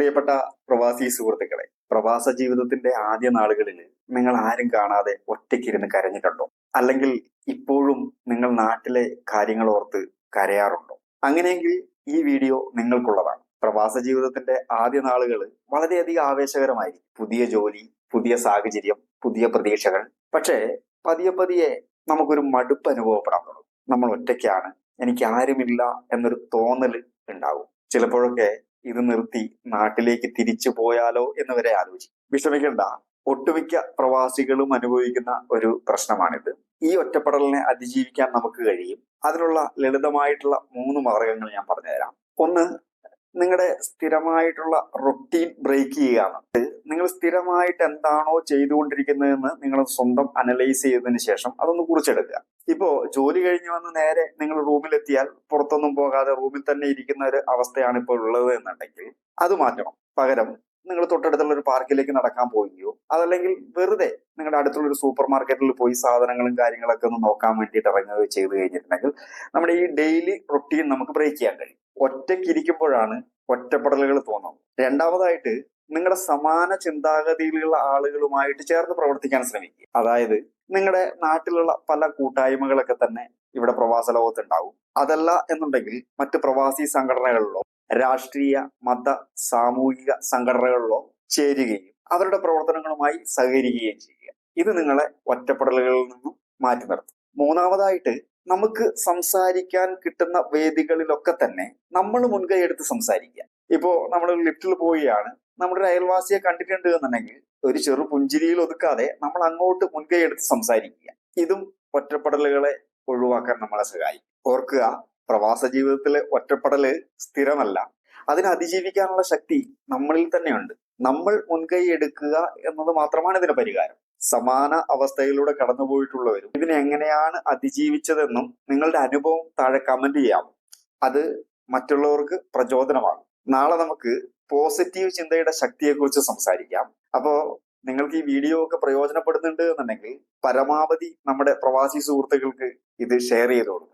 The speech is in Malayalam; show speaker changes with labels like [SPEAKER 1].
[SPEAKER 1] പ്രിയപ്പെട്ട പ്രവാസി സുഹൃത്തുക്കളെ പ്രവാസ ജീവിതത്തിന്റെ ആദ്യ നാളുകളിൽ നിങ്ങൾ ആരും കാണാതെ ഒറ്റയ്ക്കിരുന്ന് കരഞ്ഞിട്ടുണ്ടോ? അല്ലെങ്കിൽ ഇപ്പോഴും നിങ്ങൾ നാട്ടിലെ കാര്യങ്ങൾ ഓർത്ത് കരയാറുണ്ടോ? അങ്ങനെയെങ്കിൽ ഈ വീഡിയോ നിങ്ങൾക്കുള്ളതാണ്. പ്രവാസ ജീവിതത്തിന്റെ ആദ്യ നാളുകൾ വളരെയധികം ആവേശകരമായിരിക്കും. പുതിയ ജോലി പുതിയ സാഹചര്യം പുതിയ പ്രതീക്ഷകൾ. പക്ഷേ പതിയെ പതിയെ നമുക്കൊരു മടുപ്പ് അനുഭവപ്പെടാൻ തുടങ്ങും. നമ്മൾ ഒറ്റയ്ക്കാണ്. എനിക്ക് ആരുമില്ല എന്നൊരു തോന്നൽ ഉണ്ടാവും. ചിലപ്പോഴൊക്കെ ഇത് നിർത്തി നാട്ടിലേക്ക് തിരിച്ചു പോയാലോ എന്ന് വരെ ആലോചിക്കും. വിഷമിക്കണ്ട. ഒട്ടുമിക്ക പ്രവാസികളും അനുഭവിക്കുന്ന ഒരു പ്രശ്നമാണിത്. ഈ ഒറ്റപ്പെടലിനെ അതിജീവിക്കാൻ നമുക്ക് കഴിയും. അതിനുള്ള ലളിതമായിട്ടുള്ള മൂന്ന് മാർഗങ്ങൾ ഞാൻ പറഞ്ഞുതരാം. ഒന്ന് നിങ്ങളുടെ സ്ഥിരമായിട്ടുള്ള റൊട്ടീൻ ബ്രേക്ക് ചെയ്യുകയാണ്. നിങ്ങൾ സ്ഥിരമായിട്ട് എന്താണോ ചെയ്തുകൊണ്ടിരിക്കുന്നതെന്ന് നിങ്ങൾ സ്വന്തം അനലൈസ് ചെയ്തതിന് ശേഷം അതൊന്ന് കുറിച്ചെടുക്കുക. ഇപ്പോ ജോലി കഴിഞ്ഞ് വന്ന് നേരെ നിങ്ങൾ റൂമിലെത്തിയാൽ പുറത്തൊന്നും പോകാതെ റൂമിൽ തന്നെ ഇരിക്കുന്ന ഒരു അവസ്ഥയാണ് ഇപ്പോൾ ഉള്ളത് എന്നുണ്ടെങ്കിൽ അത് മാറ്റണം. പകരം നിങ്ങൾ തൊട്ടടുത്തുള്ള ഒരു പാർക്കിലേക്ക് നടക്കാൻ പോവുകയോ അതല്ലെങ്കിൽ വെറുതെ നിങ്ങളുടെ അടുത്തുള്ള ഒരു സൂപ്പർ മാർക്കറ്റിൽ പോയി സാധനങ്ങളും കാര്യങ്ങളൊക്കെ ഒന്ന് നോക്കാൻ വേണ്ടിയിട്ട് ഇറങ്ങുകയോ ചെയ്തു കഴിഞ്ഞിട്ടുണ്ടെങ്കിൽ നമ്മുടെ ഈ ഡെയിലി റൊട്ടീൻ നമുക്ക് ബ്രേക്ക് ചെയ്യാൻ കഴിയും. ഒറ്റയ്ക്ക് ഇരിക്കുമ്പോഴാണ് ഒറ്റപ്പെടലുകൾ തോന്നുന്നത്. രണ്ടാമതായിട്ട് നിങ്ങളുടെ സമാന ചിന്താഗതിയിലുള്ള ആളുകളുമായിട്ട് ചേർന്ന് പ്രവർത്തിക്കാൻ ശ്രമിക്കുക. അതായത് നിങ്ങളുടെ നാട്ടിലുള്ള പല കൂട്ടായ്മകളൊക്കെ തന്നെ ഇവിടെ പ്രവാസ ലോകത്തുണ്ടാവും. അതല്ല എന്നുണ്ടെങ്കിൽ മറ്റ് പ്രവാസി സംഘടനകളിലോ രാഷ്ട്രീയ മത സാമൂഹിക സംഘടനകളിലോ ചേരുകയും അവരുടെ പ്രവർത്തനങ്ങളുമായി സഹകരിക്കുകയും ചെയ്യുക. ഇത് നിങ്ങളെ ഒറ്റപ്പെടലുകളിൽ നിന്നും മാറ്റി നിർത്തും. മൂന്നാമതായിട്ട് നമുക്ക് സംസാരിക്കാൻ കിട്ടുന്ന വേദികളിലൊക്കെ തന്നെ നമ്മൾ മുൻകൈ എടുത്ത് സംസാരിക്കുക. ഇപ്പോ നമ്മൾ ലിഫ്റ്റിൽ പോവുകയാണ്. നമ്മുടെ ഒരു അയൽവാസിയെ കണ്ടിട്ടുണ്ട് എന്നുണ്ടെങ്കിൽ ഒരു ചെറു പുഞ്ചിരിയിൽ ഒതുക്കാതെ നമ്മൾ അങ്ങോട്ട് മുൻകൈ എടുത്ത് സംസാരിക്കുക. ഇതും ഒറ്റപ്പെടലുകളെ ഒഴിവാക്കാൻ നമ്മളെ സഹായിക്കും. ഓർക്കുക പ്രവാസ ജീവിതത്തിലെ ഒറ്റപ്പെടൽ സ്ഥിരമല്ല. അതിനെ അതിജീവിക്കാനുള്ള ശക്തി നമ്മളിൽ തന്നെയുണ്ട്. നമ്മൾ മുൻകൈ എടുക്കുക എന്നത് മാത്രമാണ് ഇതിന് പരിഹാരം. സമാന അവസ്ഥയിലൂടെ കടന്നുപോയിട്ടുള്ളവരും ഇതിനെ എങ്ങനെയാണ് അതിജീവിച്ചതെന്നും നിങ്ങളുടെ അനുഭവം താഴെ കമന്റ് ചെയ്യാം. അത് മറ്റുള്ളവർക്ക് പ്രചോദനമാണ് നാളെ നമുക്ക് പോസിറ്റീവ് ചിന്തയുടെ ശക്തിയെക്കുറിച്ച് സംസാരിക്കാം. അപ്പോ നിങ്ങൾക്ക് ഈ വീഡിയോ ഒക്കെ പ്രയോജനപ്പെടുന്നുണ്ട് എന്നുണ്ടെങ്കിൽ പരമാവധി നമ്മുടെ പ്രവാസി സുഹൃത്തുക്കൾക്ക് ഇത് ഷെയർ ചെയ്ത് കൊടുക്കുക